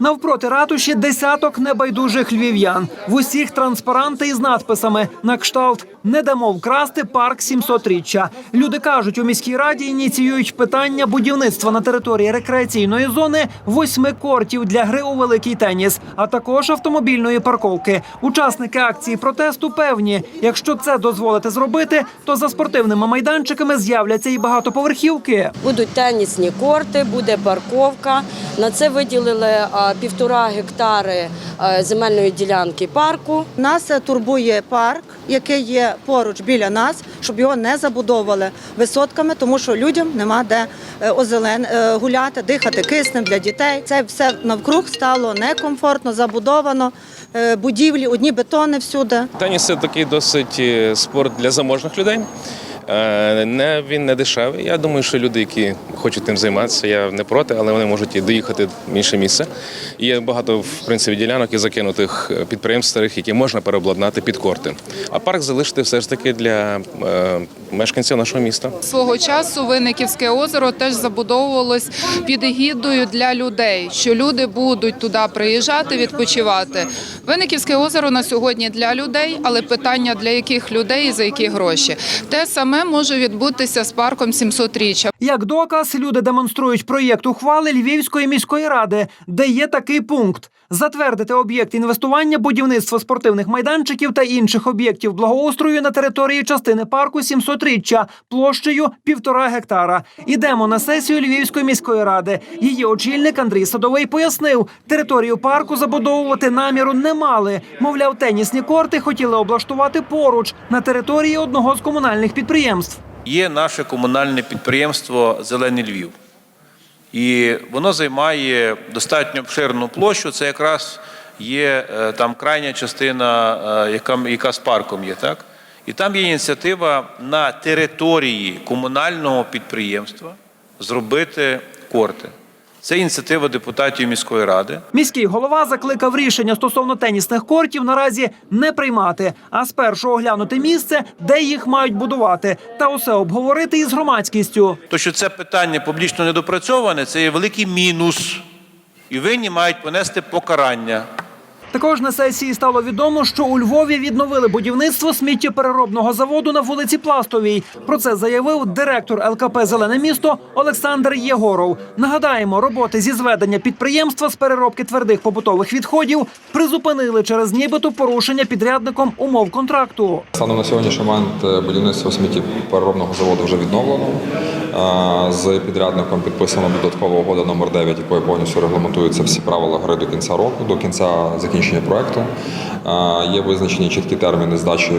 Навпроти ратуші десяток небайдужих львів'ян. В усіх транспаранти із надписами на кшталт не дамо вкрасти парк 700-річчя». Люди кажуть, у міській раді ініціюють питання будівництва на території рекреаційної зони восьми кортів для гри у великий теніс, а також автомобільної парковки. Учасники акції протесту певні, якщо це дозволити зробити, то за спортивними майданчиками з'являться і багатоповерхівки. Будуть тенісні корти, буде парковка. На це виділили півтора гектари земельної ділянки парку. Нас турбує парк, який є поруч біля нас, щоб його не забудовували висотками, тому що людям нема де е, озелен е, гуляти, дихати киснем для дітей. Це все навкруг стало некомфортно, забудовано. Е, Будівлі, одні бетони всюди. Теніс це такий досить спорт для заможних людей. Е, Не, він не дешевий. Я думаю, що люди, які хочуть тим займатися, я не проти, але вони можуть і доїхати в інше місце. Є багато в принципі ділянок і закинутих е, підприємств старих, які можна переобладнати під корти. А парк залишити все ж таки для е, мешканців нашого міста. Свого часу Винниківське озеро теж забудовувалось під егідою для людей, що люди будуть туди приїжджати, відпочивати. Винниківське озеро на сьогодні для людей, але питання для яких людей і за які гроші. Те саме може відбутися з парком 700-річчя. Як доказ, люди демонструють проєкт ухвали Львівської міської ради, де є такий пункт: затвердити об'єкт інвестування, будівництво спортивних майданчиків та інших об'єктів благоустрою на території частини парку 700-річчя площею півтора гектара. Ідемо на сесію Львівської міської ради. Її очільник Андрій Садовий пояснив, територію парку забудовувати наміру не мали. Мовляв, тенісні корти хотіли облаштувати поруч на території одного з комунальних підприємств. Є наше комунальне підприємство Зелений Львів. І воно займає достатньо обширну площу. Це якраз є е, там крайня частина, е, яка, яка з парком є, так? І там є ініціатива на території комунального підприємства зробити корти. Це ініціатива депутатів міської ради. Міський голова закликав рішення стосовно тенісних кортів наразі не приймати, а спершу оглянути місце, де їх мають будувати, та усе обговорити із громадськістю. То, що це питання публічно недопрацьоване, це є великий мінус. І винні мають понести покарання. Також на сесії стало відомо, що у Львові відновили будівництво сміттєпереробного заводу на вулиці Пластовій. Про це заявив директор ЛКП Зелене місто Олександр Єгоров. Нагадаємо, роботи зі зведення підприємства з переробки твердих побутових відходів призупинили через нібито порушення підрядником умов контракту. Станом на сьогоднішній момент е, будівництво сміттєпереробного заводу вже відновлено. З підрядником підписана додаткова угода номер 9, якою повністю регламентуються всі правила гри до кінця року, до кінця закінчення проекту. Е, Є визначені чіткі терміни здачі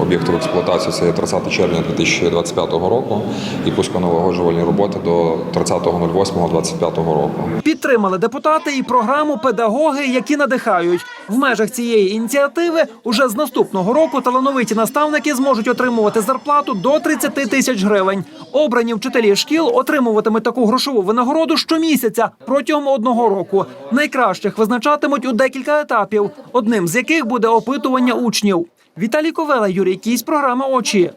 об'єкту в експлуатацію. Це є 30 червня 2025 року і пусконалагоджувальні роботи до 30.08.2025 року. Підтримали депутати і програму Педагоги, які надихають. В межах цієї ініціативи уже з наступного року талановиті наставники зможуть отримувати зарплату до 30 тисяч гривень. Обрані вчителі шкіл отримуватимуть таку грошову винагороду щомісяця протягом одного року. Найкращих визначатимуть у декілька етапів, одним з яких буде опитування учнів. Віталій Ковела, Юрій Кісь, програма Очі.